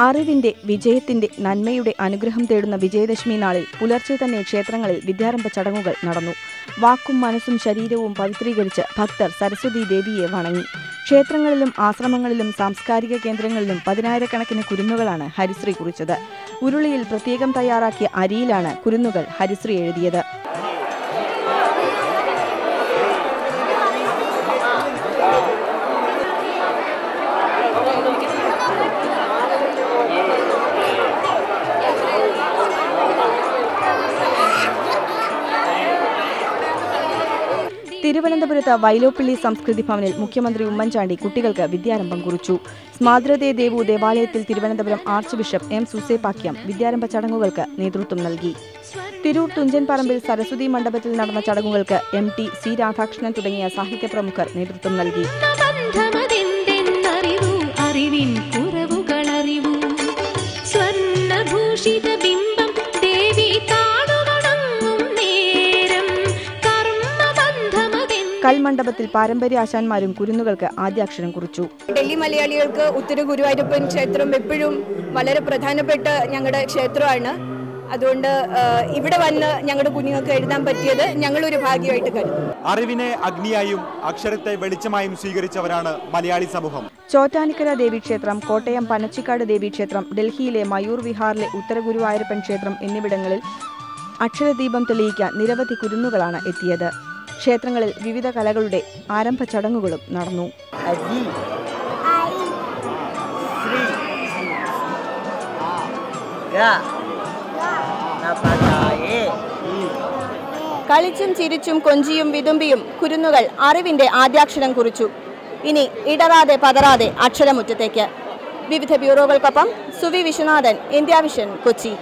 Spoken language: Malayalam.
അറിവിന്റെ വിജയത്തിന്റെ നന്മയുടെ അനുഗ്രഹം തേടുന്ന വിജയദശമി നാളിൽ പുലർച്ചെ തന്നെ ക്ഷേത്രങ്ങളിൽ വിദ്യാരംഭ ചടങ്ങുകൾ നടന്നു. വാക്കും മനസ്സും ശരീരവും പവിത്രീകരിച്ച് ഭക്തർ സരസ്വതി ദേവിയെ വണങ്ങി. ക്ഷേത്രങ്ങളിലും ആശ്രമങ്ങളിലും സാംസ്കാരിക കേന്ദ്രങ്ങളിലും പതിനായിരക്കണക്കിന് കുരുന്നുകളാണ് ഹരിശ്രീ കുറിച്ചത്. ഉരുളിയിൽ പ്രത്യേകം തയ്യാറാക്കിയ അരിയിലാണ് കുരുന്നുകൾ ഹരിശ്രീ എഴുതിയത്. തിരുവനന്തപുരത്ത് വൈലോപ്പിള്ളി സംസ്കൃതി ഭവനിൽ മുഖ്യമന്ത്രി ഉമ്മൻചാണ്ടി കുട്ടികൾക്ക് വിദ്യാരംഭം കുറിച്ചു. സ്മാദ്രതേ ദേവു ദേവാലയത്തിൽ Thiruvananthapuram archbishop M Soosapakiam വിദ്യാരംഭ ചടങ്ങുകൾക്ക് നേതൃത്വം നൽകി. തിരൂർ തുഞ്ചൻ പറമ്പിൽ സരസ്വതി മണ്ഡപത്തിൽ നടന്ന ചടങ്ങുകൾക്ക് എം ടി സി രാധാകൃഷ്ണൻ തുടങ്ങിയ സാഹിത്യ പ്രമുഖർ നേതൃത്വം നൽകി. അറിവിൻ കുറവുകളറിവു കൽമണ്ഡപത്തിൽ പാരമ്പര്യ ആശാന്മാരും കുരുന്നുകൾക്ക് ആദ്യാക്ഷരം കുറിച്ചു. ഡൽഹി മലയാളികൾക്ക് ഉത്തര ഗുരുവായൂരപ്പൻ ക്ഷേത്രം എപ്പോഴും വളരെ പ്രധാനപ്പെട്ട ഞങ്ങളുടെ ക്ഷേത്രമാണ്. അതുകൊണ്ട് ഇവിടെ വന്ന് ഞങ്ങളുടെ കുഞ്ഞുങ്ങൾക്ക് എഴുതാൻ പറ്റിയത് ഞങ്ങളൊരു ഭാഗ്യമായിട്ട് കരുതുന്നു. അറിവിനെ അഗ്നിയായും അക്ഷരത്തെ വെളിച്ചമായും സ്വീകരിച്ചവരാണ് മലയാളി സമൂഹം. ചോറ്റാനിക്കര ദേവീക്ഷേത്രം കോട്ടയം പനച്ചിക്കാട് ദേവീക്ഷേത്രം ഡൽഹിയിലെ മയൂർ വിഹാറിലെ ഉത്തര ഗുരുവായൂരപ്പൻ ക്ഷേത്രം എന്നിവിടങ്ങളിൽ അക്ഷരദീപം തെളിയിക്കാൻ നിരവധി കുരുന്നുകളാണ് എത്തിയത്. ക്ഷേത്രങ്ങളിൽ വിവിധ കലകളുടെ ആരംഭ ചടങ്ങുകളും നടന്നു. കളിച്ചും ചിരിച്ചും കൊഞ്ചിയും വിതുമ്പിയും കുരുന്നുകൾ അറിവിന്റെ ആദ്യാക്ഷരം കുറിച്ചു. ഇനി ഇടറാതെ പതറാതെ അക്ഷരമുറ്റത്തേക്ക്. വിവിധ ബ്യൂറോകൾക്കൊപ്പം സുവി വിശ്വനാഥൻ ഇന്ത്യ വിഷൻ കൊച്ചി.